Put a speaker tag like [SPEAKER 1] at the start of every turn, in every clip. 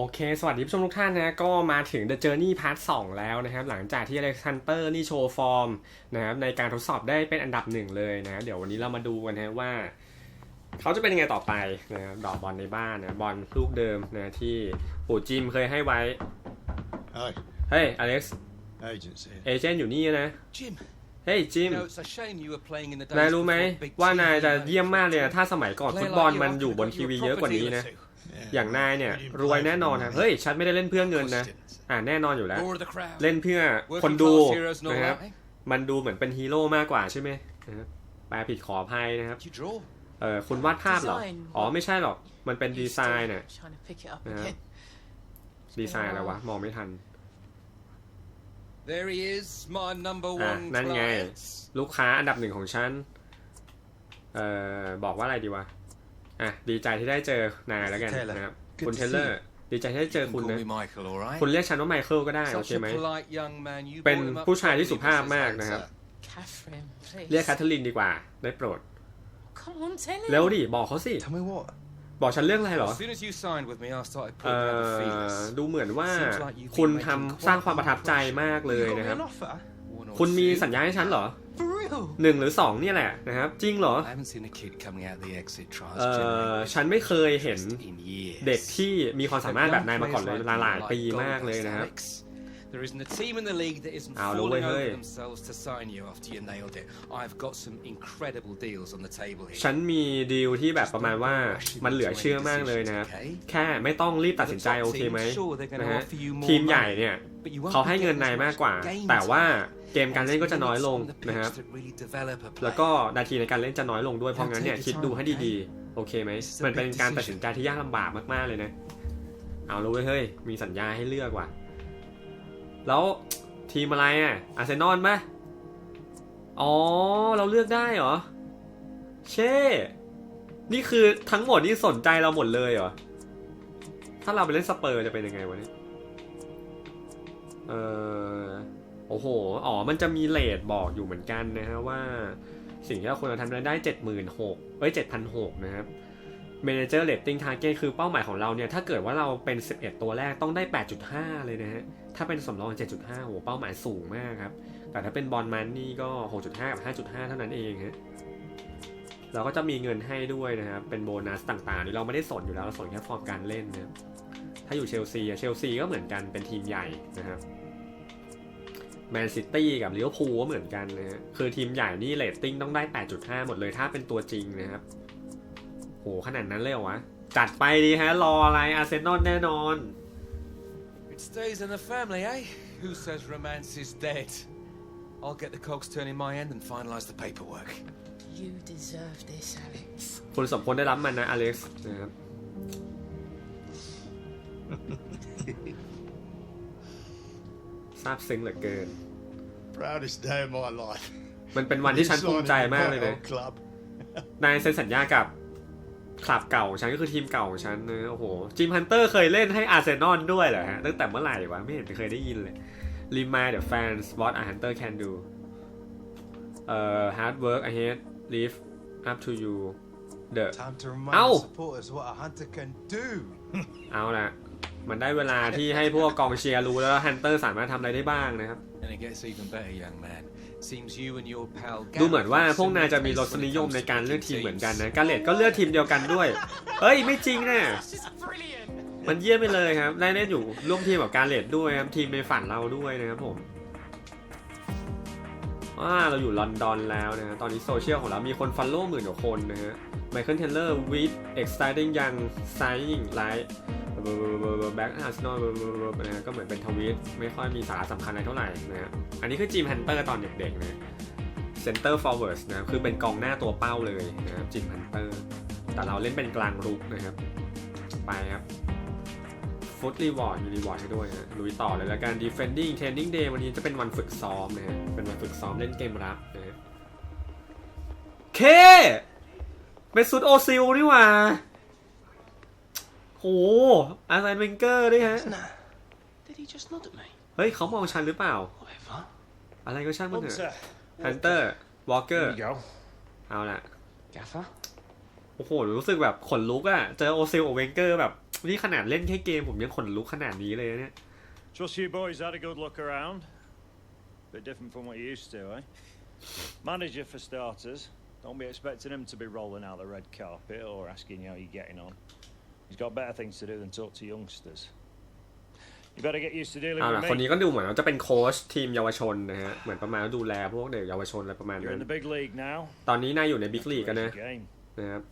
[SPEAKER 1] โอเค สวัสดีผู้ชมทุกท่านนะ ก็มาถึง The Journey Part 2 แล้วนะครับ หลังจากที่ Alexander นี่โชว์ฟอร์มนะครับในการทดสอบได้เป็นอันดับหนึ่งเลยนะ เดี๋ยววันนี้เรามาดูกันนะว่า เขาจะเป็นยังไงต่อไปนะครับดอกบอลในบ้านนะ บอลลูกเดิมนะที่ปู่จิมเคยให้ไว้
[SPEAKER 2] Hi,
[SPEAKER 1] เฮ้ยอเล็กซ์
[SPEAKER 2] agents here.
[SPEAKER 1] เอเจนต์อยู่นี่นะ
[SPEAKER 3] Jim,
[SPEAKER 1] เฮ้ยจิม
[SPEAKER 3] you know, it's a shame you were playing in the
[SPEAKER 1] นาย
[SPEAKER 3] days
[SPEAKER 1] รู้ไหม
[SPEAKER 3] before big
[SPEAKER 1] ว่านาย
[SPEAKER 3] TV
[SPEAKER 1] จะเยี่ยม
[SPEAKER 3] managers
[SPEAKER 1] มากเลยนะถ้าสมัยก่อน
[SPEAKER 3] play
[SPEAKER 1] ฟุต
[SPEAKER 3] like
[SPEAKER 1] บอล
[SPEAKER 3] you
[SPEAKER 1] มัน
[SPEAKER 3] after
[SPEAKER 1] อยู่
[SPEAKER 3] they
[SPEAKER 1] บน
[SPEAKER 3] got
[SPEAKER 1] ที
[SPEAKER 3] you
[SPEAKER 1] วี
[SPEAKER 3] a
[SPEAKER 1] เยอะกว่า
[SPEAKER 3] proper
[SPEAKER 1] นี้
[SPEAKER 3] deal or
[SPEAKER 1] นะ
[SPEAKER 3] two.
[SPEAKER 1] อย่างนายเนี่ย
[SPEAKER 2] You didn't
[SPEAKER 1] รวย
[SPEAKER 2] play
[SPEAKER 1] แน่นอน
[SPEAKER 2] for
[SPEAKER 1] ครับ
[SPEAKER 2] money.
[SPEAKER 1] เฮ้ยฉันไม่ได้เล่นเพื่อเงิน
[SPEAKER 2] Of
[SPEAKER 1] นะ
[SPEAKER 2] course didn't.
[SPEAKER 1] อ่าแน่นอนอยู่แล้ว
[SPEAKER 3] Roar of the crowd.
[SPEAKER 1] เล่นเพื่อคน
[SPEAKER 3] Working
[SPEAKER 1] ดู
[SPEAKER 3] class heroes and all
[SPEAKER 1] นะครับ
[SPEAKER 3] that, eh?
[SPEAKER 1] มันดูเหมือนเป็นฮีโร่มากกว่าใช่ไหมนะครับแปลผิดขออภัยนะครับ
[SPEAKER 3] Did you draw?
[SPEAKER 1] เออคุณวาดภาพเหรอ
[SPEAKER 4] Design
[SPEAKER 1] อ๋อไม่ใช่หรอก มันเป็นดีไซน์น่ะ
[SPEAKER 4] Trying to pick it up
[SPEAKER 1] Yeah.
[SPEAKER 4] again.
[SPEAKER 1] ดีไซน์อะไรวะ มองไม่ทัน
[SPEAKER 3] There he is, my number
[SPEAKER 1] อะ
[SPEAKER 3] one
[SPEAKER 1] นั่นไง
[SPEAKER 3] client.
[SPEAKER 1] ลูกค้าอันดับหนึ่งของฉัน เอ่อ บอกว่าอะไรดีวะ อะดีใจที่ได้เจอนายแล้วกัน
[SPEAKER 2] Taylor
[SPEAKER 1] นะครับ
[SPEAKER 2] Good
[SPEAKER 1] คุณ
[SPEAKER 2] to
[SPEAKER 1] เทเลอ
[SPEAKER 2] see
[SPEAKER 1] ร์ดีใจที่ได้เจอ
[SPEAKER 3] You
[SPEAKER 1] คุณ
[SPEAKER 3] can
[SPEAKER 1] นะ
[SPEAKER 3] call me Michael, all right?
[SPEAKER 1] คุณเรียกฉันว่าไมเคิลก็ได้โอ
[SPEAKER 3] Such
[SPEAKER 1] เค
[SPEAKER 3] a
[SPEAKER 1] ไหม
[SPEAKER 3] polite young man. You
[SPEAKER 1] เป็น
[SPEAKER 3] brought him up
[SPEAKER 1] ผู้ชายที่
[SPEAKER 3] properly,
[SPEAKER 1] สุภาพ
[SPEAKER 3] Mrs.
[SPEAKER 1] มาก
[SPEAKER 3] Hanks.
[SPEAKER 1] นะครับ
[SPEAKER 4] Catherine, please.
[SPEAKER 1] เรียกแคทเธอรีนดีกว่า ได้โปรด
[SPEAKER 4] Come on, tell him.
[SPEAKER 1] เร็วดิบอกเขาสิ
[SPEAKER 2] Tell me what?
[SPEAKER 1] บอกฉันเรื่องอะไรเหรอ
[SPEAKER 3] As soon as you signed with me, I started
[SPEAKER 1] เอ่
[SPEAKER 3] putting out the
[SPEAKER 1] อ
[SPEAKER 3] feelers.
[SPEAKER 1] ดูเหมือนว่า
[SPEAKER 3] Seems like you've been
[SPEAKER 1] คุณ
[SPEAKER 3] making
[SPEAKER 1] ทำ
[SPEAKER 3] quite
[SPEAKER 1] สร้างความประทับใจมากเลย
[SPEAKER 2] You got
[SPEAKER 1] นะครับ
[SPEAKER 2] me an offer?
[SPEAKER 3] One or
[SPEAKER 1] คุณมี
[SPEAKER 3] two.
[SPEAKER 1] สัญญาให้ฉันเหรอ
[SPEAKER 2] For real?
[SPEAKER 1] หนึ่งหรือสองเนี่ยแหละนะครับ จริงเหรอ
[SPEAKER 3] I haven't seen a kid coming out the exit trials
[SPEAKER 1] เอ่อ
[SPEAKER 3] generally
[SPEAKER 1] ฉันไม่เคยเห็น
[SPEAKER 3] in years.
[SPEAKER 1] เด็กที่มีความสามารถแบบนายมาก่อนเลย
[SPEAKER 3] Young
[SPEAKER 1] ห
[SPEAKER 3] players
[SPEAKER 1] ลาย
[SPEAKER 3] like
[SPEAKER 1] ๆปี
[SPEAKER 3] you,
[SPEAKER 1] มากเลย
[SPEAKER 3] like
[SPEAKER 1] นะครับ
[SPEAKER 3] Alex. There isn't a team in the league that isn't
[SPEAKER 1] เอาละเว้ย
[SPEAKER 3] falling
[SPEAKER 1] เฮ้ย
[SPEAKER 3] over themselves to sign you after you nailed it. I've got some incredible deals on the table here.
[SPEAKER 1] ฉันมีดีลที่แบบประมาณว่ามันเหลือเชื่อมากเลยนะครับแค่ไม่ต้องรีบตัดสินใจโอเคไหมนะฮะทีมใหญ่เนี่ย
[SPEAKER 3] But you won't
[SPEAKER 1] เขาให้
[SPEAKER 3] be
[SPEAKER 1] เงิน
[SPEAKER 3] getting
[SPEAKER 1] นาย
[SPEAKER 3] as
[SPEAKER 1] มาก
[SPEAKER 3] much
[SPEAKER 1] กว่า
[SPEAKER 3] game
[SPEAKER 1] แต่ว่า
[SPEAKER 3] time.
[SPEAKER 1] เกมการเล่นก็จะน้อยลง
[SPEAKER 3] On the pitch
[SPEAKER 1] นะครับ
[SPEAKER 3] to really develop a
[SPEAKER 1] แล้ว
[SPEAKER 3] player.
[SPEAKER 1] ก็นาทีในการเล่นจะน้อยลงด้วย เพราะงั้นเนี่ยคิดดูให้ดีๆ โอเคไหม มันเป็นการตัดสินใจที่ยากลำบากมากๆเลยนะ เอาเลยเว้ยเฮ้ย มีสัญญาให้เลือกว่ะ แล้วทีมอะไรอะอาร์เซนอลปะอ๋อ เราเลือกได้เหรอ เช่ นี่คือทั้งหมดนี่สนใจเราหมดเลยเหรอ ถ้าเราไปเล่นสเปอร์จะเป็นยังไงวะเนี่ย เออโอ้โห อ๋อ มันจะมีเลทบอกอยู่เหมือนกันนะฮะว่า สิ่งที่เราควรจะทำได้เจ็ดหมื่นหกเอ้ยเจ็ดพันหกนะครับ Manager Rating Target คือเป้าหมายของเราเนี่ย ถ้าเกิดว่าเราเป็น 11 ตัวแรกต้องได้ 8.5 เลยนะฮะ ถ้าเป็นสำรอง 7.5โหเป้าหมายสูงมากครับ แต่ถ้าเป็นบอลมันนี่ก็ 6.5 กับ 5.5 เท่านั้นเองฮะเราก็จะมีเงินให้ด้วยนะครับ เป็นโบนัสต่างๆนี่เราไม่ได้สนอยู่แล้ว เราสนแค่ฟอร์มการเล่นนะถ้าอยู่เชลซีอะเชลซีก็เหมือนกันเป็นทีมใหญ่นะครับแมนซิตี้กับลิเวอร์พูลก็เหมือนกันนะฮะคือทีมใหญ่นี่เรตติ้งต้องได้ 8.5 หมดเลยถ้าเป็นตัวจริงนะครับ ขนาดนั้นเลยเหรอวะ จัดไปดีฮะ รออะไรอาร์เซนอลแน่นอน
[SPEAKER 3] It stays in the family, eh? Who says romance is dead? I'll get the cogs turning my end and finalise the paperwork.
[SPEAKER 4] You deserve this, Alex.
[SPEAKER 1] คุณสมควรได้รับมันนะอเล็กซ์นะครับ ซาบซึ้งเหลือเกิน
[SPEAKER 2] Proudest day of my life.
[SPEAKER 1] มันเป็นวันที่ฉันภูมิใจมากเลย
[SPEAKER 2] My
[SPEAKER 1] นะ
[SPEAKER 2] old club.
[SPEAKER 1] นายเซ็นสัญญากับ คลับเก่าของฉันก็คือทีมเก่าของฉันนะโอ้โหจิมฮันเตอร์เคยเล่นให้อาร์เซนอลด้วยเหรอฮะตั้งแต่เมื่อไหร่วะไม่เห็นเคยได้ยินเลย Remind the fans what a hunter can do เอ่อ hard work ahead live up to you the
[SPEAKER 2] Time to remind
[SPEAKER 1] Ow.
[SPEAKER 2] the supporters what a hunter can do.
[SPEAKER 1] เอาละมันได้เวลาที่ให้พวกกองเชียร์รู้แล้วฮันเตอร์สามารถทำอะไรได้บ้างนะครับ
[SPEAKER 3] And it gets even better, young man. Seems you and your pal
[SPEAKER 1] ดูเหมือนว่าพวกนายจะมีรสนิยมในการเลือกทีมเหมือนกันนะกาเลตก็เลือกทีมเดียวกันด้วย เฮ้ยไม่จริงนะ
[SPEAKER 4] This is brilliant.
[SPEAKER 1] มันเยี่ยมไปเลยครับได้เล่นอยู่ร่วมทีมกับการเลดด้วยครับทีมในฝันเราด้วยนะครับผม ว่าเราอยู่ลอนดอนแล้วนะฮะตอนนี้โซเชียลของเรามีคนฟัลโล่หมื่นกว่าคนนะฮะไมเคิลเทเลอร์วิดเอ็กซ์ไ i ติ้งยังไซน์ไลท์แบ็กอาร์นอลนะฮะก็เหมือนเป็นทวีตไม่ค่อยมีสาระสำคัญอะไรเท่าไหร่นะฮะอันนี้คือจิมฮันเตอร์ตอนเด็กๆนะเซนเตอร์ฟอร์เวิร์ดนะคือเป็นกองหน้าตัวเป้าเลยนะครับจิมฮันเตอร์แต่เราเล่นเป็นกลางรุกนะครับ ไปครับ ฟุตรีวอร์ดมีรีวอร์ดให้ด้วยนะลุยต่อเลยแล้วกัน defending training day วันนี้จะเป็นวันฝึกซ้อมนะฮะเป็นวันฝึกซ้อมเล่นเกมรับนะฮะเคเป็นซุดโอซิลนี่หว่าโหอาร์เซนเวนเกอร์ด้วยฮะ
[SPEAKER 4] Nah. Did he just nod at me?
[SPEAKER 1] เฮ้ยเขามองฉันหรือเปล่า
[SPEAKER 4] Whatever.
[SPEAKER 1] อะไรก็ช่างมันเถอะ
[SPEAKER 2] Hunter.
[SPEAKER 1] ฮันเตอร์วอลเกอร์
[SPEAKER 2] go.
[SPEAKER 1] เอาละ
[SPEAKER 4] Gaffer.
[SPEAKER 1] โอ้โหรู้สึกแบบขนลุกอะเจอโอซิลกับเวนเกอร์แบบ นี่ขนาดเล่นแค่เกมผมยังขนลุกขนาดนี้เลยนะเนี่ย
[SPEAKER 5] Trust you boys had a good look around. Bit different from what you used to, eh? Manager for starters. Don't be expecting him to be rolling out the red carpet or asking you how you're getting on. He's got better things to do than talk to youngsters. You better get used to dealing
[SPEAKER 1] เอาล่ะ
[SPEAKER 5] with
[SPEAKER 1] คน
[SPEAKER 5] me.
[SPEAKER 1] นี้ก็ดูเหมือนว่าจะเป็นโค้ชทีมเยาวชนนะฮะ เหมือนประมาณว่าดูแลพวกเด็กเยาวชนอะไรประมาณ
[SPEAKER 5] You're
[SPEAKER 1] นั้
[SPEAKER 5] in
[SPEAKER 1] น
[SPEAKER 5] the big league now.
[SPEAKER 1] ตอนนี้นายอยู่ในบิ๊กลีกกันนะ
[SPEAKER 5] Raise your game.
[SPEAKER 1] นะครับ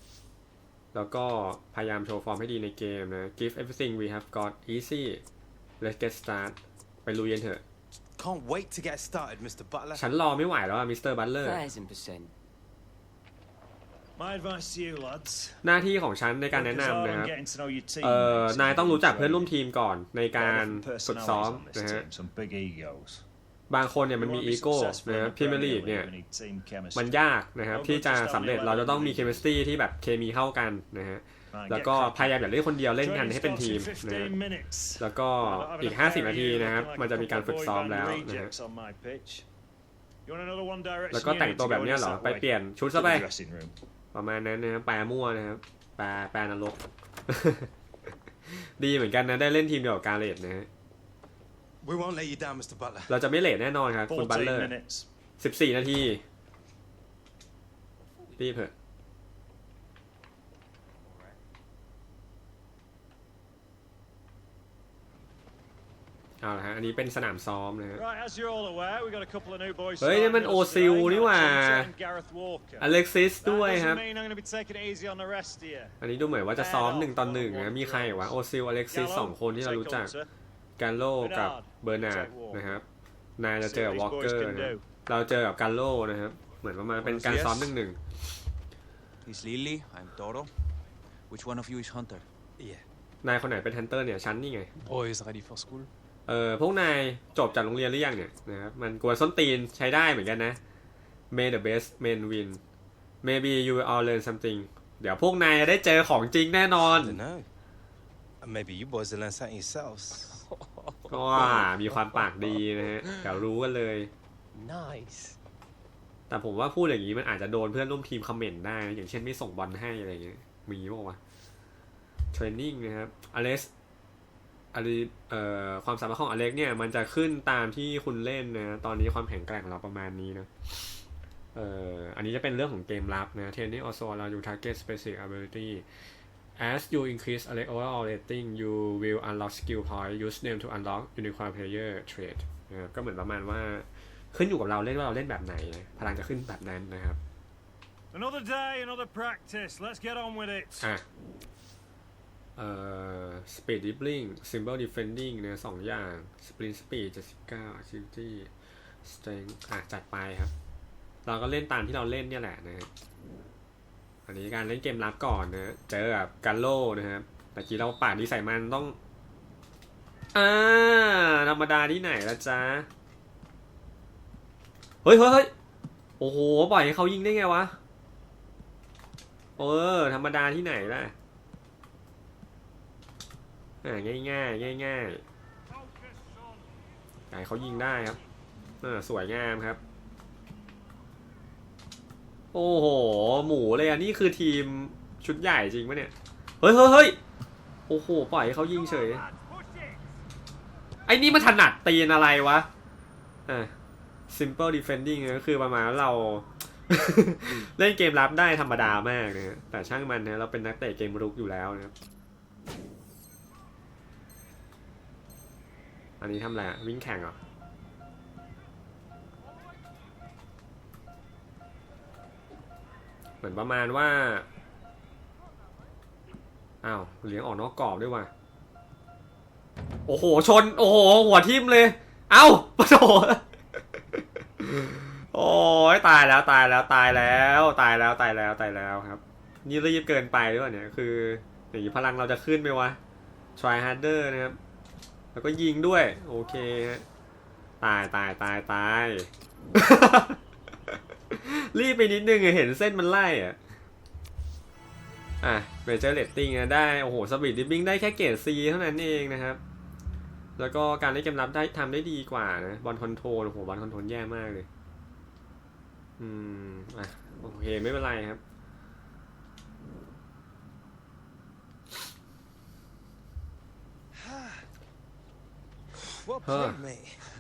[SPEAKER 1] แล้วก็พยายามโชว์ฟอร์มให้ดีในเกมนะ give everything we have got easy let's get start ไปลุยกันเถอะ
[SPEAKER 6] Can't wait to get started, Mr. Butler.
[SPEAKER 1] ฉันรอไม่ไหวแล้วมิสเตอร์บัตเลอร์
[SPEAKER 7] Thousand percent.
[SPEAKER 5] My advice to you, lads.
[SPEAKER 1] หน้าที่ของฉันในการแนะ
[SPEAKER 5] focus
[SPEAKER 1] นำ
[SPEAKER 5] hard
[SPEAKER 1] นะค
[SPEAKER 5] on
[SPEAKER 1] รับ
[SPEAKER 5] getting to know your
[SPEAKER 1] เอ่อ
[SPEAKER 5] teammates
[SPEAKER 1] นาย
[SPEAKER 5] and
[SPEAKER 1] ต้องรู้จักเพื่อน
[SPEAKER 5] training.
[SPEAKER 1] ร่วมทีมก่อนใน
[SPEAKER 5] Lot
[SPEAKER 1] การ
[SPEAKER 5] of different
[SPEAKER 1] ฝึกซ้อม
[SPEAKER 5] personalities on
[SPEAKER 1] นะ
[SPEAKER 5] this
[SPEAKER 1] ฮะ
[SPEAKER 5] team, some big egos.
[SPEAKER 1] บางคนเนี่ยมัน
[SPEAKER 5] You
[SPEAKER 1] มี
[SPEAKER 5] won't
[SPEAKER 1] อี
[SPEAKER 5] be
[SPEAKER 1] โก้
[SPEAKER 5] successful
[SPEAKER 1] นะ
[SPEAKER 5] in
[SPEAKER 1] ฮะ
[SPEAKER 5] the
[SPEAKER 1] พรีเมียร์ลี
[SPEAKER 5] Premier
[SPEAKER 1] กเนี่ย
[SPEAKER 5] League, you need team chemistry.
[SPEAKER 1] มันยากนะครับที่จะสำเร็จเราจะต้องมีเคมีสตรีที่แบบเคมีเข้ากันนะฮะ
[SPEAKER 5] Right,
[SPEAKER 1] แล้ว
[SPEAKER 5] get
[SPEAKER 1] ก็
[SPEAKER 5] cracking.
[SPEAKER 1] พยายามอย่าเล่นคนเดียวเล่นกัน
[SPEAKER 5] Training
[SPEAKER 1] ให้เป็น
[SPEAKER 5] starts
[SPEAKER 1] ทีม
[SPEAKER 5] in
[SPEAKER 1] นะฮะ
[SPEAKER 5] 15 minutes.
[SPEAKER 1] แล้วก็
[SPEAKER 5] Not
[SPEAKER 1] อีก
[SPEAKER 5] having a
[SPEAKER 1] 50 นาที
[SPEAKER 5] pair of you
[SPEAKER 1] นะครับ
[SPEAKER 5] looking like
[SPEAKER 1] มันจะมีการ
[SPEAKER 5] a
[SPEAKER 1] ฝึก
[SPEAKER 5] boy
[SPEAKER 1] ซ้อม
[SPEAKER 5] band
[SPEAKER 1] แล้วนะฮะ
[SPEAKER 5] rejects on my pitch. You want another one direction
[SPEAKER 1] แล้วก็แต่ง
[SPEAKER 5] unit
[SPEAKER 1] ตัว
[SPEAKER 5] to
[SPEAKER 1] แบบ
[SPEAKER 5] go
[SPEAKER 1] เนี้ย
[SPEAKER 5] in
[SPEAKER 1] เหรอ
[SPEAKER 5] that
[SPEAKER 1] ไป
[SPEAKER 5] way?
[SPEAKER 1] เปลี่ยนชุด
[SPEAKER 5] To
[SPEAKER 1] ซะ
[SPEAKER 5] the
[SPEAKER 1] ไป
[SPEAKER 5] dressing room.
[SPEAKER 1] ประมาณนั้นนะครับแปลมั่วนะครับแปลแปลนรก ดีเหมือนกันนะ ได้เล่นทีมเดียวกับการเลดนะฮะ
[SPEAKER 6] We won't let you down, Mr. Butler.
[SPEAKER 1] เราจะไม่เลทแน่นอนครับคุณบัตเลอ
[SPEAKER 5] 14
[SPEAKER 1] ร์
[SPEAKER 5] minutes.
[SPEAKER 1] 14 นาทีรีบเถอะ เอาละฮะ อันนี้เป็นสนามซ้อมนะฮะ
[SPEAKER 5] Right, as you're all aware, we've got a couple of new boys
[SPEAKER 1] เฮ้ยนี่มัน
[SPEAKER 5] starting with us
[SPEAKER 1] Ozil
[SPEAKER 5] today.
[SPEAKER 1] นี่หว่า
[SPEAKER 5] Mark Simpson and Gareth Walker.
[SPEAKER 1] อเล็กซิส
[SPEAKER 5] That
[SPEAKER 1] ด้วยครับ
[SPEAKER 5] doesn't mean I'm going to be taking it easy on the rest of you.
[SPEAKER 1] อันนี้ดูเหมือนว่าจะซ้อมหนึ่งต่อหนึ่งนะ มีใครวะ โอซิล อเล็กซิสสองคนที่เรารู้จัก การโลกับเบอร์นาร์ดนะครับ นายจะเจอกับวอลเกอร์นะครับเราเจอกับการโลนะครับ เหมือนประมาณเป็นการซ้อมหนึ่งหนึ่ง
[SPEAKER 8] He's Lily, I'm Toro. Which one of you is Hunter?
[SPEAKER 6] Yeah.
[SPEAKER 1] นายคนไหนเป็นฮันเตอร์เนี่ยชั้นนี่ไง
[SPEAKER 7] Always ready for school.
[SPEAKER 1] เออพวกนายจบจากโรงเรียนหรือยังเนี่ยนะครับมันกวนส้นตีนใช้ได้เหมือนกันนะ May the best men win maybe you will all learn something เดี๋ยวพวกนายจะได้เจอของจริงแน่นอน
[SPEAKER 6] I don't know. And maybe you boys will learn something yourselves.
[SPEAKER 1] ก็ว่ามีความปากดีนะฮะเดี๋ยวรู้กันเลย
[SPEAKER 7] Nice.
[SPEAKER 1] แต่ผมว่าพูดอย่างนี้มันอาจจะโดนเพื่อนร่วมทีมคอมเมนต์ได้นะอย่างเช่นไม่ส่งบอลให้อะไรอย่างเงี้ย มีป่าวะเทรนนิ่งนะครับอเล็กซ์อลิเอ่อความสามารถของอเล็กเนี่ย มันจะขึ้นตามที่คุณเล่นนะ ตอนนี้ความแข็งแกร่งของเราประมาณนี้นะเอ่ออันนี้จะเป็นเรื่องของเกมรับนะ Training also allow you target specific ability as you increase Alex overall rating you will unlock skill point use them to unlock unicorn player trait นะครับก็เหมือนประมาณว่าขึ้นอยู่กับเราเล่นว่าเราเล่นแบบไหนนะพลังจะขึ้นแบบนั้นนะครับ
[SPEAKER 5] Another day, another practice. Let's get on with it.
[SPEAKER 1] อะเอ่อ speed dribbling simple defending นะสองอย่าง sprint speed 79 agility strength อะจัดไปครับ เราก็เล่นตามที่เราเล่นเนี่ยแหละนะฮะ อันนี้การเล่นเกมรับก่อนนะเจอกับการโล่นะครับตะกี้เราปาดดีใส่มันต้องอ่าธรรมดาที่ไหนละจ๊ะเฮ้ยเฮ้ยเฮ้ยโอ้โหปล่อยให้เขายิงได้ไงวะเออธรรมดาที่ไหนล่ะอ่าง่ายง่ายง่ายง่ายๆแต่เขายิงได้ครับเออสวยงามครับ โอ้โห หมูเลยอะ นี่คือทีมชุดใหญ่จริงปะเนี่ย เฮ้ยเฮ้ยเฮ้ยโอ้โห ปล่อยให้เขายิงเฉย ไอ้นี่มันถนัดตีนอะไรวะ อ่า simple defending ก็คือประมาณว่าเรา เล่นเกมรับได้ธรรมดามากนะฮะแต่ช่างมันนะเราเป็นนักเตะเกมรุกอยู่แล้วนะครับอันนี้ทำอะไรอะวิ่งแข่งเหรอ มือนประมาณว่าอ้าวเหลียงออกนอกกรอบด้วยว่ะโอ้โหชน โอ้โห หัวทิ่มเลย เอ้าปะโถโอ้ยตายแล้วตายแล้วตายแล้วตายแล้วตายแล้วตายแล้วครับ นี่รีบเกินไปหรือเปล่าเนี่ยคืออย่างนี้พลังเราจะขึ้นไหมวะ try harder นะครับ แล้วก็ยิงด้วย โอเคฮะตายตายตายตาย รีบไปนิดนึงเห็นเส้นมันไล่อะ อะเมเจอร์เลตติ้งได้ โอ้โหสปีดดิบบิ้งได้แค่เกรดซีเท่านั้นเองนะครับ แล้วก็การได้เกมรับได้ทำได้ดีกว่านะบอลคอนโทรลโอ้โหบอลคอนโทรลแย่มากเลย อืม อะ โอเค ไม่เป็นไรครับ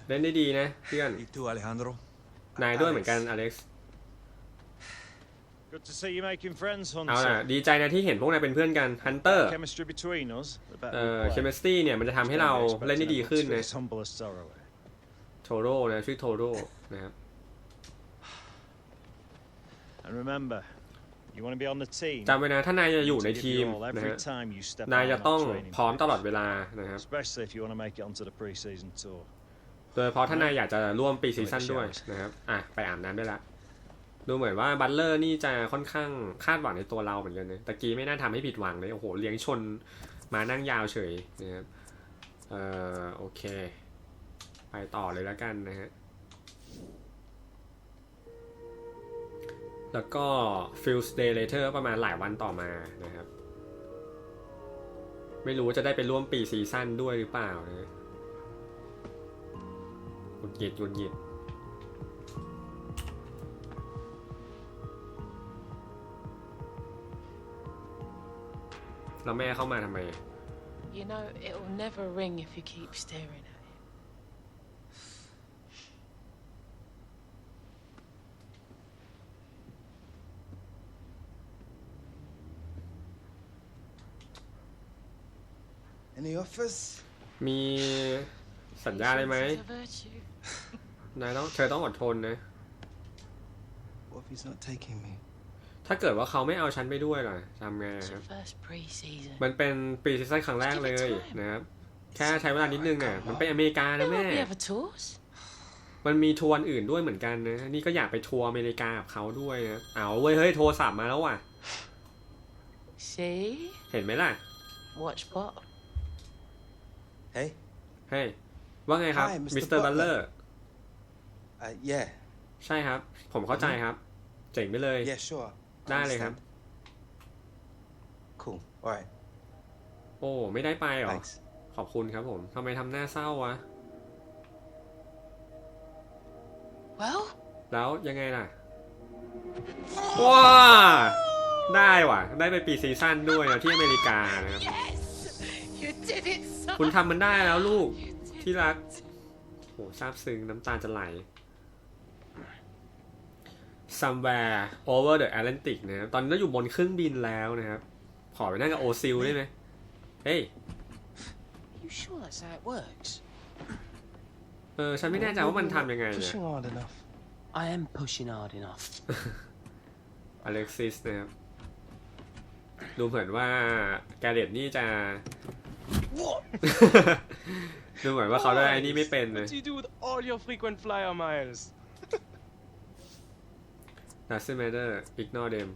[SPEAKER 1] เล่นได้ดีนะเพื่อนนายด้วยเหมือนกันอเล็กซ์
[SPEAKER 5] Good to see you making friends,
[SPEAKER 1] เอาล่ะ
[SPEAKER 5] Hunter.
[SPEAKER 1] ดีใจนะที่เห็นพวกนายเป็นเพื่อนกันฮันเตอร์
[SPEAKER 5] Chemistry between us. The better
[SPEAKER 1] เอ่อ
[SPEAKER 5] we
[SPEAKER 1] เค
[SPEAKER 5] play.
[SPEAKER 1] มิสตี้เนี่ยมันจะทำให้เรา
[SPEAKER 5] Don't be
[SPEAKER 1] เล่นได้ดี
[SPEAKER 5] expecting
[SPEAKER 1] ขึ้น
[SPEAKER 5] everyone
[SPEAKER 1] นะ
[SPEAKER 5] to be as humble as Sorrow.
[SPEAKER 1] โทโร่นะชื่อโทโร่นะครับ
[SPEAKER 5] And remember, you want to be on the team.
[SPEAKER 1] จำไว้นะถ้านายจะอยู่ใน
[SPEAKER 5] to give
[SPEAKER 1] ทีม
[SPEAKER 5] your all
[SPEAKER 1] นะ
[SPEAKER 5] every
[SPEAKER 1] ฮะ
[SPEAKER 5] time you step
[SPEAKER 1] นาย
[SPEAKER 5] out
[SPEAKER 1] จะ
[SPEAKER 5] on
[SPEAKER 1] ต้อง
[SPEAKER 5] that training
[SPEAKER 1] พร้อม
[SPEAKER 5] pitch.
[SPEAKER 1] ตลอดเวลานะครับ
[SPEAKER 5] Especially if you want to make it onto the pre-season tour.
[SPEAKER 1] โดยเฉพาะถ้านายอยากจะร่วมปีซีซั่นด้วยนะครับอะไปอาบน้ำได้ละ ดูเหมือนว่าบัตเลอร์นี่จะค่อนข้างคาดหวังในตัวเราเหมือนกันนะตะกี้ไม่น่าทำให้ผิดหวังเลย โอ้โห เลี้ยงชนมานั่งยาวเฉยนะครับ เอ่อ โอเค ไปต่อเลยแล้วกันนะฮะ แล้วก็ few day later ประมาณหลายวันต่อมานะครับ ไม่รู้ว่าจะได้ไปร่วมปีซีซั่นด้วยหรือเปล่านะหงุดหงิดหงุดหงิด แล้วแม่เข้ามาทำไม
[SPEAKER 4] You know, it'll never ring if you keep staring at it.
[SPEAKER 6] Any offers?
[SPEAKER 1] มีสัญญาอะไรไหม
[SPEAKER 4] Patience is a virtue.
[SPEAKER 1] นายต้องเธอต้องอดทนนะ
[SPEAKER 6] What if he's not taking me?
[SPEAKER 1] ถ้าเกิดว่าเขาไม่เอาฉันไปด้วยล่ะทำไง
[SPEAKER 4] It's
[SPEAKER 1] ครับ
[SPEAKER 4] your first pre-season.
[SPEAKER 1] มันเป็นปีซีซั่นครั้งแรกเลยนะครับ แค่ใช้เวลานิดนึงอะ มันเป็นอเมริกานะ
[SPEAKER 4] There
[SPEAKER 1] แม่
[SPEAKER 4] won't be other tours.
[SPEAKER 1] มันมีทัวร์อื่นด้วยเหมือนกันนะ นี่ก็อยากไปทัวร์อเมริกากับเขาด้วยนะ เอาเว้ย เฮ้ย โทรศัพท์มาแล้วว่ะ
[SPEAKER 4] See?
[SPEAKER 1] เห็นไหมล่ะ
[SPEAKER 4] Watch what?
[SPEAKER 6] Hey?
[SPEAKER 1] เฮ้ย ว่าไงครับ
[SPEAKER 6] Hi, Mr.
[SPEAKER 1] มิสเตอร์บัลเลอ
[SPEAKER 6] Butler
[SPEAKER 1] ร์
[SPEAKER 6] Uh, yeah.
[SPEAKER 1] ใช่ครับ ผมเข้าใจครับ เจ๋งไปเลย
[SPEAKER 6] Yeah, sure.
[SPEAKER 1] ได้เลยครับ
[SPEAKER 6] Understand. Cool. All right.
[SPEAKER 1] โอ้ ไม่ได้ไปเหรอ
[SPEAKER 6] Thanks.
[SPEAKER 1] ขอบคุณครับผมทำไมทำหน้าเศร้าวะ
[SPEAKER 4] Well,
[SPEAKER 1] แล้วยังไงล่ะ ว้า ได้ว่ะ ได้ไปปีซีซั่นด้วยนะที่อเมริกานะครับ
[SPEAKER 4] yes! You did it, son!
[SPEAKER 1] คุณทำมันได้แล้วลูก
[SPEAKER 4] You did
[SPEAKER 1] ที่รัก โหซาบซึ้งน้ำตาจะไหล somewhere over the Atlantic นะครับตอนนี้เราอยู่บนเครื่องบินแล้วนะครับ ขอไปนั่งกับโอซิลได้ไหมเฮ้ย
[SPEAKER 4] You sure that's how it works?
[SPEAKER 1] เออฉันไม่แน่ใจว่ามันทำยังไงเนี่ย
[SPEAKER 6] Pushing hard enough.
[SPEAKER 7] I am pushing hard enough.
[SPEAKER 1] อเล็กซิสนะครับ ดูเหมือนว่าแกเรตนี่จะ ดูเหมือนว่าเขาได้ไอ้นี่ไม่เป็นเลย
[SPEAKER 7] What do you do with all your frequent flyer miles?
[SPEAKER 1] Doesn't matter ignore them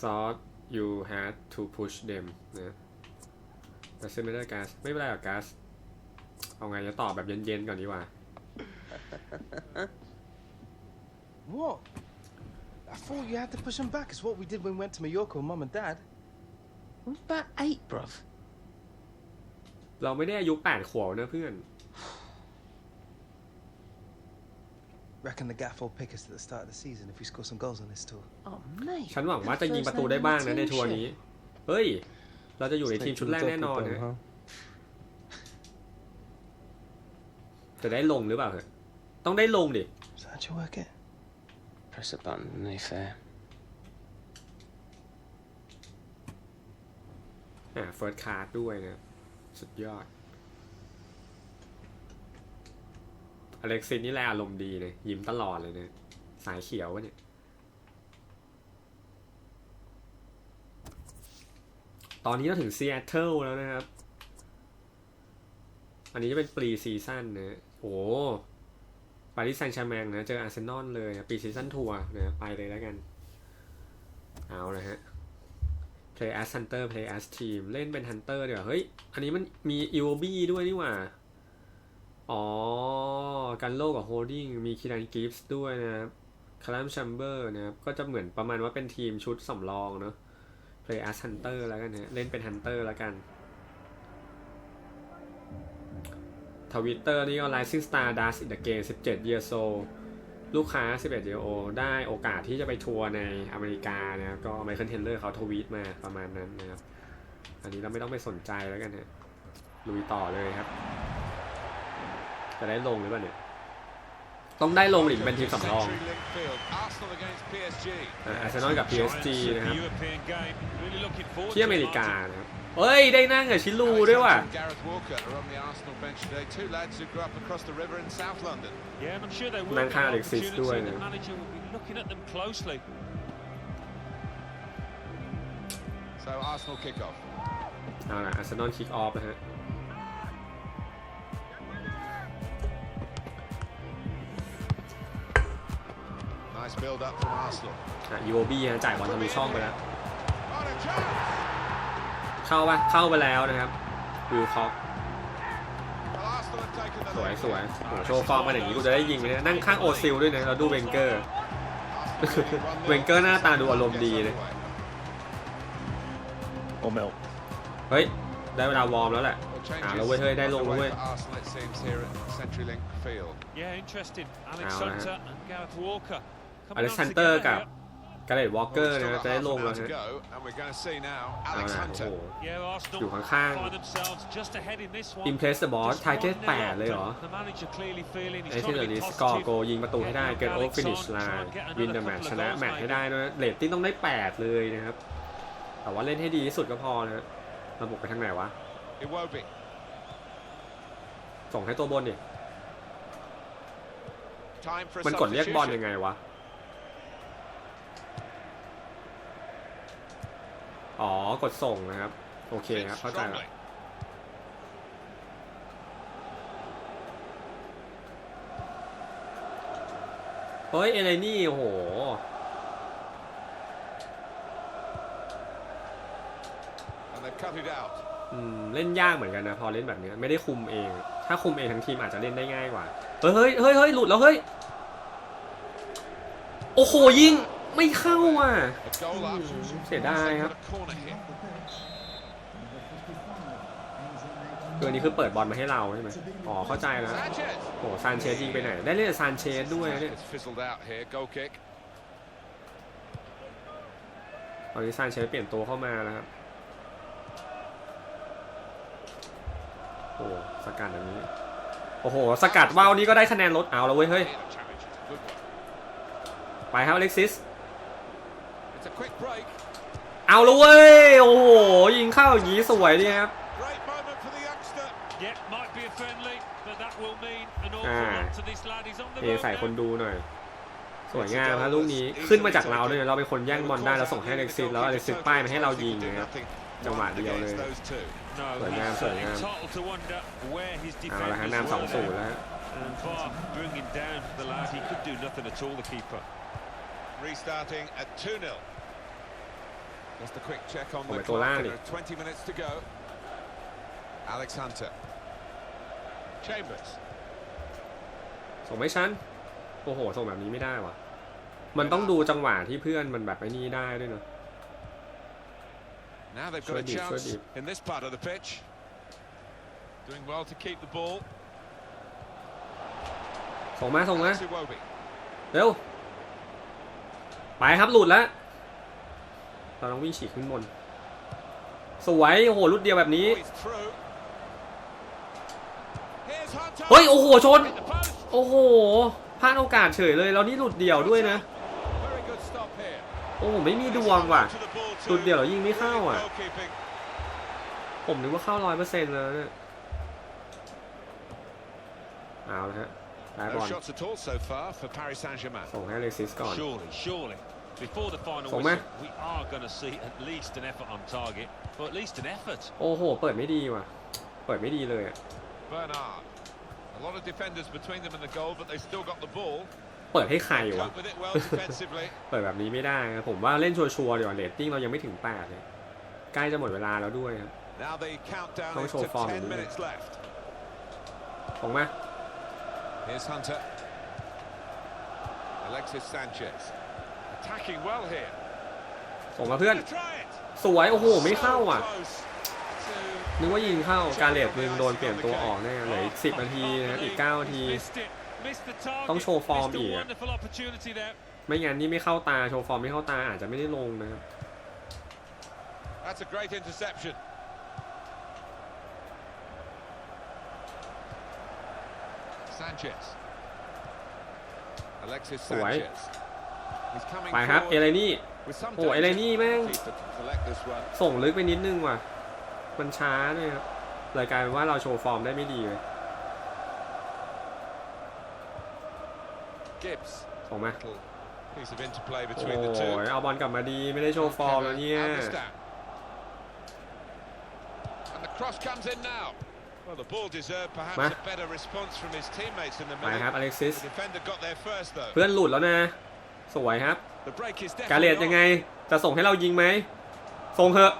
[SPEAKER 1] thought you had to push them นะ doesn't matter gas ไม่เป็นไรหรอก gas เอาไงจะตอบแบบเย็นๆก่อนดีกว่า
[SPEAKER 6] What? I thought you had to push him back. It's what we did when we went to Mallorca with Mum and Dad.
[SPEAKER 7] I'm about eight, bruv.
[SPEAKER 1] เราไม่ได้อายุแปดขวบนะเพื่อน
[SPEAKER 6] Reckon the gaff will pick us at the start of the season if we score some goals on this tour.
[SPEAKER 7] Oh, mate.
[SPEAKER 1] ฉันหวังว่าจะยิงประตูได้บ้างนะในทัวร์นี้ เฮ้ย เราจะอยู่ในทีมชุดแรกแน่นอนนะ จะได้ลงหรือเปล่าเหรอต้องได้ลงดิ
[SPEAKER 6] So how'd you work it?
[SPEAKER 7] Press a button, and they fair.
[SPEAKER 1] อ่าเฟิร์สคาร์ดด้วยนะ สุดยอด อเล็กซิสนี่แหละอารมณ์ดีเลยยิ้มตลอดเลยเนี่ยสายเขียววะเนี่ยตอนนี้เราถึงซีแอตเทิลแล้วนะครับ อันนี้จะเป็นปรีซีซั่นนะโอ้ปารีสแซงต์แชร์แมงนะ เจออาร์เซนอลเลยนะปรีซีซั่นทัวร์นะ ไปเลยแล้วกัน เอาละฮะ play as hunter play as team เล่นเป็น hunter เดี๋ยวเฮ้ย อันนี้มันมี e o b ด้วยนี่หว่า อ๋อ กันโลกับโฮดดิ้งมีคีรันกิฟส์ด้วยนะครับคาร์มแชมเบอร์นะครับ ก็จะเหมือนประมาณว่าเป็นทีมชุดสำรองเนอะ play as hunter แล้วกันนะเล่นเป็น hunter แล้วกันทวิตเตอร์นี่ก็ Rising Star Dust in the Game 17 years old ลูกค้า 11 year old ได้โอกาสที่จะไปทัวร์ในอเมริกานะครับ ก็ไมเคิลเทเลอร์เขาทวีตมาประมาณนั้นนะครับ อันนี้เราไม่ต้องไปสนใจแล้วกันนะลุยต่อเลยครับ จะได้ลงหรือเปล่าเนี่ย ต้องได้ลงหรือเป็นทีมสำรอง
[SPEAKER 9] Century Link Field. Arsenal against PSG.
[SPEAKER 1] อาร์เซนอลกับ PSG นะครับ
[SPEAKER 5] European game. Really looking forward
[SPEAKER 1] ที่อเมริกานะครับเฮ้ย ได้นั่งกับชิลูด้วยว่ะ
[SPEAKER 9] Alexander and Gareth Walker are on the Arsenal bench today. Two lads who grew up across the river in South London.
[SPEAKER 5] Yeah, and I'm sure they will.
[SPEAKER 1] นั่ง
[SPEAKER 5] get
[SPEAKER 1] ข้าง
[SPEAKER 5] an
[SPEAKER 1] Alexis
[SPEAKER 5] opportunity.
[SPEAKER 1] ด้วย
[SPEAKER 5] The
[SPEAKER 1] นะ
[SPEAKER 5] manager will be looking at them closely.
[SPEAKER 9] So Arsenal kick off.
[SPEAKER 1] เอาล่ะอาร์เซนอลคิกออฟนะฮะ อะอีโวบี้ฮะจ่ายบอลทะลุช่องไปแล้ว
[SPEAKER 9] On a chance.
[SPEAKER 1] เข้าปะเข้าไปแล้วนะครับวิลคอก
[SPEAKER 9] Well, Arsenal have taken the
[SPEAKER 1] สวย
[SPEAKER 9] lead.
[SPEAKER 1] สวยโหโชว์ฟอร์มมาอย่างนี้กูจะได้ยิงไหมเนี่ยนั่งข้างโอซิลด้วยนะเราดูเวนเกอร์
[SPEAKER 9] Arsenal leading 1-0.
[SPEAKER 1] เวนเกอร์หน้าตาดูอารมณ์ดีเลย
[SPEAKER 5] Or Milk.
[SPEAKER 1] เฮ้ย ได้เวลาวอร์มแล้วแหละ
[SPEAKER 9] Well, changes
[SPEAKER 1] อ่าแล้วเว้ยเฮ้ยได้ลงแล้วเว้ย
[SPEAKER 9] underway for Arsenal, it seems, here at Century Link Field.
[SPEAKER 5] Yeah, interesting. Alex
[SPEAKER 1] Now,
[SPEAKER 5] Hunter and Gareth Walker. coming
[SPEAKER 1] Alex
[SPEAKER 5] on
[SPEAKER 1] Hunter
[SPEAKER 5] together
[SPEAKER 1] กับ
[SPEAKER 5] here.
[SPEAKER 1] กาเลตวอลเกอ
[SPEAKER 9] Well,
[SPEAKER 1] ร์
[SPEAKER 9] still
[SPEAKER 1] นะ
[SPEAKER 9] got
[SPEAKER 1] จะได้
[SPEAKER 9] half
[SPEAKER 1] ล
[SPEAKER 9] an
[SPEAKER 1] งแล้ว
[SPEAKER 9] hour to
[SPEAKER 1] ฮะ
[SPEAKER 9] go, and we're going to see now
[SPEAKER 1] เอา
[SPEAKER 9] Alex
[SPEAKER 1] ล่ะโอ้
[SPEAKER 9] Hunter.
[SPEAKER 1] โห
[SPEAKER 5] Yeah, Arsenal
[SPEAKER 1] อยู่ข้างๆ
[SPEAKER 5] find themselves just ahead in this one.
[SPEAKER 1] Impress the boss
[SPEAKER 5] Just
[SPEAKER 1] ไทเกต
[SPEAKER 5] 1-0
[SPEAKER 1] แปดเลยเหรอ
[SPEAKER 5] The manager clearly feeling he's
[SPEAKER 1] ไอ้ที่
[SPEAKER 5] trying
[SPEAKER 1] เหลือ
[SPEAKER 5] to be
[SPEAKER 1] นี้สกอร์
[SPEAKER 5] positive.
[SPEAKER 1] โกยิงประตูให้ได้เกิดโอฟินิชไลน์วินเดอร์แมตชนะแมตช์ให้ได้ด้วยเรตติ้งต้องได้ 8 เลยนะครับ แต่ว่าเล่นให้ดีที่สุดก็พอนะระบบไปทางไหนวะ
[SPEAKER 9] Iwobi.
[SPEAKER 1] ส่งให้ตัวบนดิ
[SPEAKER 9] Time for a
[SPEAKER 1] มันกดเรียกบอล
[SPEAKER 9] substitution.
[SPEAKER 1] ยังไงวะ อ๋อกดส่งนะครับ โอเคครับ เข้าใจแล้ว
[SPEAKER 9] Strongly.
[SPEAKER 1] เฮ้ยเอเลนี่โอ้โห
[SPEAKER 9] And they've cut it out.
[SPEAKER 1] อืมเล่นยากเหมือนกันนะ พอเล่นแบบเนี้ยไม่ได้คุมเอง ถ้าคุมเองทั้งทีมอาจจะเล่นได้ง่ายกว่า เฮ้ยเฮ้ยเฮ้ยเฮ้ยหลุดแล้วเฮ้ย โอ้โหยิง ไม่เข้าอะ
[SPEAKER 9] A goal up.
[SPEAKER 1] เสียดายครับ
[SPEAKER 9] Got a corner here.
[SPEAKER 1] คืออันนี้คือเปิดบอลมาให้เราใช่ไหมอ๋อเข้าใจแล้ว
[SPEAKER 9] Sanchez.
[SPEAKER 1] โอ้โหซานเชสยิงไปไหน ได้เล่นกับซานเชสด้วยนะเนี่ย
[SPEAKER 9] It's fizzled out here. Goal kick.
[SPEAKER 1] ตอนนี้ซานเชสเปลี่ยนตัวเข้ามาแล้วครับโอ้สกัดอย่างนี้ โอ้โห สกัดว่าวนี้ก็ได้คะแนนลดเอาแล้วเว้ยเฮ้ย
[SPEAKER 9] In a challenge. It's a good one.
[SPEAKER 1] ไปครับอเล็กซิส
[SPEAKER 9] It's a quick break.
[SPEAKER 1] เอาแล้วเว้ย โอ้โห ยิงเข้าอย่างนี้สวยดีครับ
[SPEAKER 9] Great moment for the youngster.
[SPEAKER 5] Yeah, might be a friendly, but that will mean an awful
[SPEAKER 1] Ah.
[SPEAKER 5] lot to this lad. He's on the
[SPEAKER 1] เท
[SPEAKER 5] road
[SPEAKER 1] ใส่คน
[SPEAKER 5] now.
[SPEAKER 1] ดูหน่อย สวยงามครับลูกนี้ขึ้นมาจากเราด้วยนะเราเป็นคนแย่งบอลได้แล้วส่งให้อเล็กซิสแล้วอเล็กซิสป้ายมาให้เรายิงนะครับจังหวะเดียวเลย
[SPEAKER 9] Against those two.
[SPEAKER 5] No,
[SPEAKER 1] Sợi
[SPEAKER 5] he's
[SPEAKER 1] Nam,
[SPEAKER 5] uh,
[SPEAKER 1] sợi Nam.
[SPEAKER 5] entitled to wonder where his
[SPEAKER 1] เอาละฮะ
[SPEAKER 5] defenders
[SPEAKER 1] นำสอง
[SPEAKER 5] were
[SPEAKER 1] ศูนย์
[SPEAKER 5] there.
[SPEAKER 1] แล้วฮะ
[SPEAKER 5] And far bringing down the lad, he could do nothing at all, the keeper.
[SPEAKER 9] Restarting at 2-0. Just a quick check on
[SPEAKER 1] Oh,
[SPEAKER 9] the
[SPEAKER 1] it's
[SPEAKER 9] clock.
[SPEAKER 1] Olani.
[SPEAKER 9] There are 20 minutes to go. Alex Hunter. Chambers.
[SPEAKER 1] ส่งไม่ชั้นโอ้โห ส่งแบบนี้ไม่ได้ว่ะมันต้องดูจังหวะที่เพื่อนมันแบบไอ้นี่ได้ด้วยเนอะ
[SPEAKER 9] Now they've got a
[SPEAKER 1] Should be,
[SPEAKER 9] chance
[SPEAKER 1] should
[SPEAKER 9] in this part of the pitch. Doing well to keep the ball.
[SPEAKER 1] ส่งมาส่งมา
[SPEAKER 9] Alex Iwobi.
[SPEAKER 1] เร็ว ไปครับหลุดแล้ว เราต้องวิ่งฉีกขึ้นบน สวย โอ้โหรุดเดียวแบบนี้
[SPEAKER 9] Oh, he's through. Here's Hunter.
[SPEAKER 1] เฮ้ย โอ้โห ชน
[SPEAKER 9] Hit the post.
[SPEAKER 1] โอ้โหพลาดโอกาสเฉยเลยแล้วนี่หลุดเดี่ยวด้วยนะ
[SPEAKER 9] Very good stop here.
[SPEAKER 1] โอ้โหไม่มีดวงว่ะ
[SPEAKER 9] To the ball
[SPEAKER 1] หลุด
[SPEAKER 9] too.
[SPEAKER 1] เดี่ยวแล้วยิงไม่เข้าอะ
[SPEAKER 9] Goalkeeping.
[SPEAKER 1] ผมนึกว่าเข้าร้อยเปอร์เซ็นต์แล้วเนี่ยเอาละฮะได้บ
[SPEAKER 9] No
[SPEAKER 1] อล
[SPEAKER 9] shots at all so far for Paris Saint-Germain.
[SPEAKER 1] ส่งให้อเล็กซิสก่อน
[SPEAKER 5] Surely, surely. Before the final
[SPEAKER 1] Xong
[SPEAKER 5] whistle,
[SPEAKER 1] á.
[SPEAKER 5] we are going to see at least an effort on target, but at least an effort.
[SPEAKER 1] โอ้โห เปิดไม่ดีว่ะ เปิดไม่ดีเลยอะ
[SPEAKER 9] Bernard. A lot of defenders between them and the goal, but they still got the ball.
[SPEAKER 1] เปิดให้ใครวะ
[SPEAKER 9] Cope with it well defensively.
[SPEAKER 1] เปิดแบบนี้ไม่ได้นะผมว่าเล่นชัวร์ๆดีกว่าเรตติ้งเรายังไม่ถึง8เลยใกล้จะหมดเวลาแล้วด้วยครับ
[SPEAKER 9] Now the countdown
[SPEAKER 1] Không
[SPEAKER 9] is
[SPEAKER 1] show
[SPEAKER 9] to
[SPEAKER 1] form
[SPEAKER 9] 10
[SPEAKER 1] nữa.
[SPEAKER 9] minutes left.
[SPEAKER 1] ส่งมา
[SPEAKER 9] Here's Hunter. Alexis Sanchez. Attacking well here.
[SPEAKER 1] ส่งมาเพื่อน
[SPEAKER 9] Gonna try it.
[SPEAKER 1] สวย โอ้โห ไม่เข้าอะ
[SPEAKER 9] Close to
[SPEAKER 1] นึกว่ายิงเข้า การเลตมึงโดนเปลี่ยนตัวออกแน่เหลืออีก 10 นาทีนะครับอีก 9 นาที
[SPEAKER 5] Missed it. Missed the target.
[SPEAKER 1] ต้องโชว์ฟอร์ม
[SPEAKER 5] Missed
[SPEAKER 1] อีก
[SPEAKER 5] a
[SPEAKER 1] อะ
[SPEAKER 5] wonderful opportunity there.
[SPEAKER 1] ไม่งั้นนี่ไม่เข้าตา โชว์ฟอร์มไม่เข้าตาอาจจะไม่ได้ลงนะครับ
[SPEAKER 9] That's a great interception. Sanchez. Alexis
[SPEAKER 1] Ủa ấy.
[SPEAKER 9] Sanchez. He's coming
[SPEAKER 1] ไปครับเอ
[SPEAKER 9] forward
[SPEAKER 1] เลนี่
[SPEAKER 9] with some
[SPEAKER 1] โอ้เอเล
[SPEAKER 9] danger.
[SPEAKER 1] นี่แม่ง
[SPEAKER 9] Keeper to collect this one.
[SPEAKER 1] ส่งลึกไปนิดนึงว่ะ มันช้าด้วยครับเลยกลายเป็นว่าเราโชว์ฟอร์มได้ไม่ดีเลย
[SPEAKER 9] Gibbs.
[SPEAKER 1] ส่งมา
[SPEAKER 9] Little piece of interplay
[SPEAKER 1] โอ้
[SPEAKER 9] between the two.
[SPEAKER 1] ยเอาบอลกลับมาดีไม่ได้โชว์ฟอร์มแล้วเนี่ย
[SPEAKER 9] Understand. And the cross comes in now. Well, the ball deserved perhaps
[SPEAKER 1] Ma.
[SPEAKER 9] a better response from his teammates in the
[SPEAKER 1] ไป
[SPEAKER 9] middle.
[SPEAKER 1] ครับอเล็กซิส
[SPEAKER 9] The defender got there first, though.
[SPEAKER 1] เพื่อนหลุดแล้วนะ สวยครับ
[SPEAKER 9] The break is
[SPEAKER 1] กาเลต
[SPEAKER 9] definitely
[SPEAKER 1] ยังไง
[SPEAKER 9] on.
[SPEAKER 1] จะส่งให้เรายิงไหม ส่งเถอะ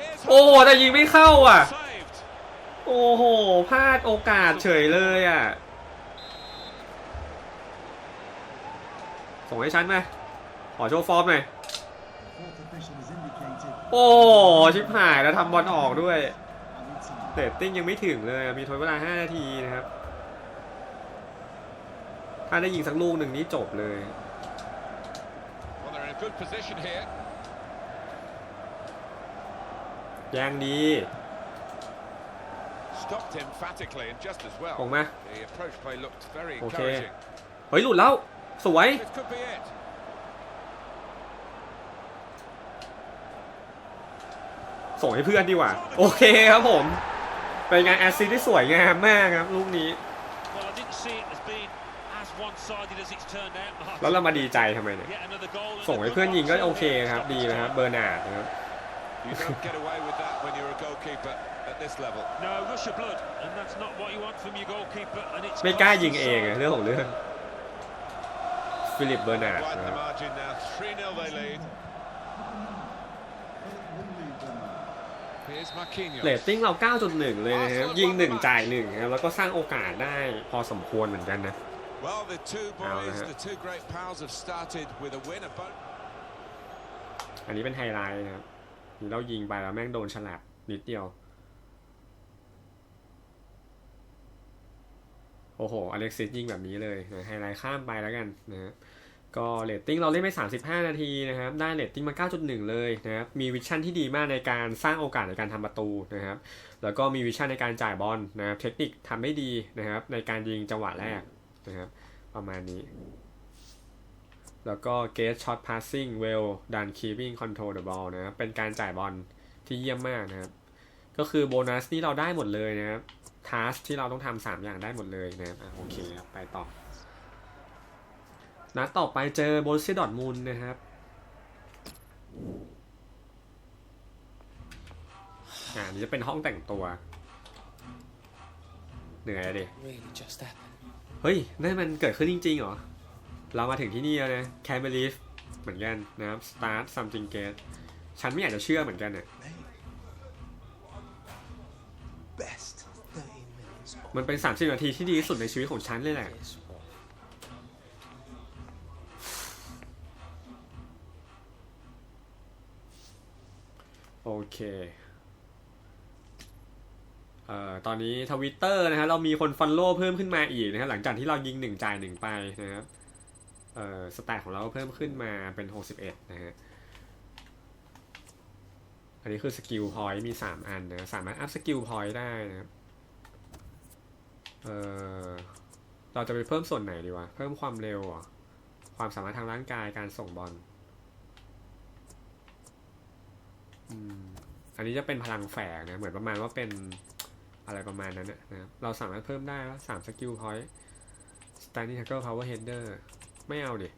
[SPEAKER 9] Here's
[SPEAKER 1] โอ้โหแต่ยิงไม่เข้าอะ
[SPEAKER 9] saved.
[SPEAKER 1] โอ้โห พลาดโอกาสเฉยเลยอะ ส่งให้ฉันไหมขอโชว์ฟอร์มหน่อย โอ้ ชิบหายแล้วทำบอลออกด้วยเรตติ้งยังไม่ถึงเลย มีทนเวลา 5 นาทีนะครับถ้าได้ยิงสักลูกหนึ่งนี้จบเลย
[SPEAKER 9] Well, they're in a good position here.
[SPEAKER 1] แย่งดี
[SPEAKER 9] Stopped emphatically and just as
[SPEAKER 1] ส่ง
[SPEAKER 9] well.
[SPEAKER 1] มา
[SPEAKER 9] The approach play looked very
[SPEAKER 1] Okay.
[SPEAKER 9] encouraging.
[SPEAKER 1] เฮ้ย หลุดแล้ว สวย
[SPEAKER 9] This could be it.
[SPEAKER 1] ส่งให้เพื่อนดีกว่า โอเคครับผม เป็นงานแอสซิสที่สวยงามมากครับ ลูกนี้ แล้วเรามาดีใจทำไมเนี่ย
[SPEAKER 10] Yet another goal and
[SPEAKER 1] ส่ง
[SPEAKER 10] a
[SPEAKER 1] ให้
[SPEAKER 10] good
[SPEAKER 1] เพื่อนยิงก็
[SPEAKER 10] one,
[SPEAKER 1] โอ
[SPEAKER 10] too.
[SPEAKER 1] เคครับ ดีนะครับ เบอร์นาร์ดนะครับ
[SPEAKER 9] You don't get away with that when you're a goalkeeper at this level.
[SPEAKER 10] No, rush of blood, and that's not what you want from your goalkeeper. And it's
[SPEAKER 1] ไม่กล้า
[SPEAKER 10] cost
[SPEAKER 1] ยิง
[SPEAKER 10] the
[SPEAKER 1] เองอะ
[SPEAKER 10] side.
[SPEAKER 1] เรื่องของเรื่องฟิลิปเบอร์นาร์ด
[SPEAKER 9] Widen
[SPEAKER 1] นะค
[SPEAKER 9] the
[SPEAKER 1] รับ
[SPEAKER 9] margin now. 3-0 they lead. Here's Marquinhos.
[SPEAKER 1] เรตติ้งเรา 9.1 เลยนะครับ ยิง 1 จ่าย1ครับแล้วก็สร้างโอกาสได้พอสมควรเหมือนกันนะ
[SPEAKER 9] Well, the two
[SPEAKER 1] Nào
[SPEAKER 9] boys,
[SPEAKER 1] nè.
[SPEAKER 9] the two great pals have started with a win. A both
[SPEAKER 1] อันนี้เป็นไฮไลท์นะครับนี่เรายิงไปแล้วแม่งโดนฉลับนิดเดียว โอ้โห อเล็กซิสยิงแบบนี้เลยนะไฮไลท์ข้ามไปแล้วกันนะฮะก็เรตติ้งเราเล่นไป 35 นาทีนะครับ ได้เรตติ้งมา 9.1 เลยนะครับ มีวิชั่นที่ดีมากในการสร้างโอกาสในการทำประตูนะครับ แล้วก็มีวิชั่นในการจ่ายบอลนะครับ เทคนิคทำได้ดีนะครับ ในการยิงจังหวะแรก นะครับ ประมาณนี้ แล้วก็ get shot passing well done keeping control the ball นะครับเป็นการจ่ายบอลที่เยี่ยมมากนะครับ ก็คือโบนัสที่เราได้หมดเลยนะครับทัสที่เราต้องทำสามอย่างได้หมดเลยนะครับอโอเคครับไปต่อนัดต่อไปเจอโบลเซีดอทมูลนะครับ อ่านี่จะเป็นห้องแต่งตัว เหนื่อยดิ
[SPEAKER 7] Really just.
[SPEAKER 1] เฮ้ยนั่นมันเกิดขึ้นจริงๆเหรอ เรามาถึงที่นี่แล้วนะ Can believe เหมือนกันนะครับ Start something great ฉันไม่อยากจะเชื่อเหมือนกันเนี่ย
[SPEAKER 6] Best 30 minutes of
[SPEAKER 1] มันเป็น 30 นาทีที่ดีที่สุดในชีวิตของฉันเลยแหละ
[SPEAKER 7] This one.
[SPEAKER 1] โอเค เอ่อตอนนี้ทวิตเตอร์นะฮะเรามีคนฟอลโล่เพิ่มขึ้นมาอีกนะฮะหลังจากที่เรายิงหนึ่งจ่ายหนึ่งไปนะครับเอ่อสแตทของเราก็เพิ่มขึ้นมาเป็น 61 นะฮะอันนี้คือสกิลพอยต์มี 3 อันนะสามารถอัพสกิลพอยต์ได้นะครับเอ่อเราจะไปเพิ่มส่วนไหนดีวะ เพิ่มความเร็วเหรอความสามารถทางร่างกายการส่งบอลอืมอันนี้จะเป็นพลังแฝงนะ เหมือนประมาณว่าเป็น อะไรประมาณนั้นนะนะครับเราสามารถเพิ่มได้ว่าสามสกิลพอยต์ standing tackle power header ไม่เอาดิ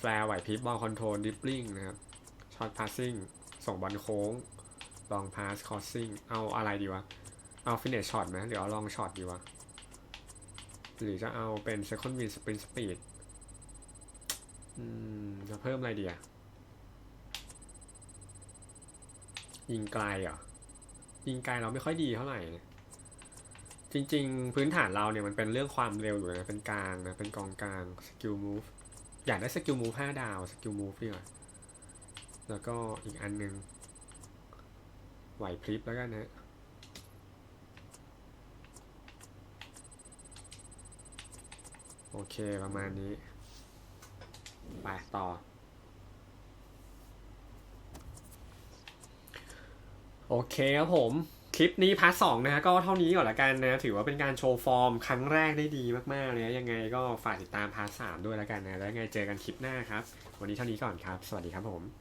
[SPEAKER 1] flare ไหวพริบบอลคอนโทรลดิปลิงนะครับ short passing ส่งบอลโค้ง long pass crossing เอาอะไรดีวะ เอา finish shot ไหมหรือเอา long shot ดีวะ หรือจะเอาเป็น second win sprint speed อืมจะเพิ่มอะไรดีอะยิงไกลเหรอ ยิงไกลเราไม่ค่อยดีเท่าไหร่ จริง ๆ พื้นฐานเราเนี่ยมันเป็นเรื่องความเร็วอยู่นะเป็นกลางนะเป็นกองกลางสกิลมูฟอยากได้สกิลมูฟห้าดาวสกิลมูฟดีกว่าแล้วก็อีกอันหนึงไหวพริบแล้วกันนะโอเคประมาณนี้ ไปต่อ โอเคครับผม คลิปนี้พาร์ทสองนะ ก็เท่านี้ก่อนละกันนะ ถือว่าเป็นการโชว์ฟอร์มครั้งแรกได้ดีมากๆเลยยังไงก็ฝากติดตามพาร์ทสามด้วยละกันนะ แล้วยังไงเจอกันคลิปหน้าครับ วันนี้เท่านี้ก่อนครับ สวัสดีครับผม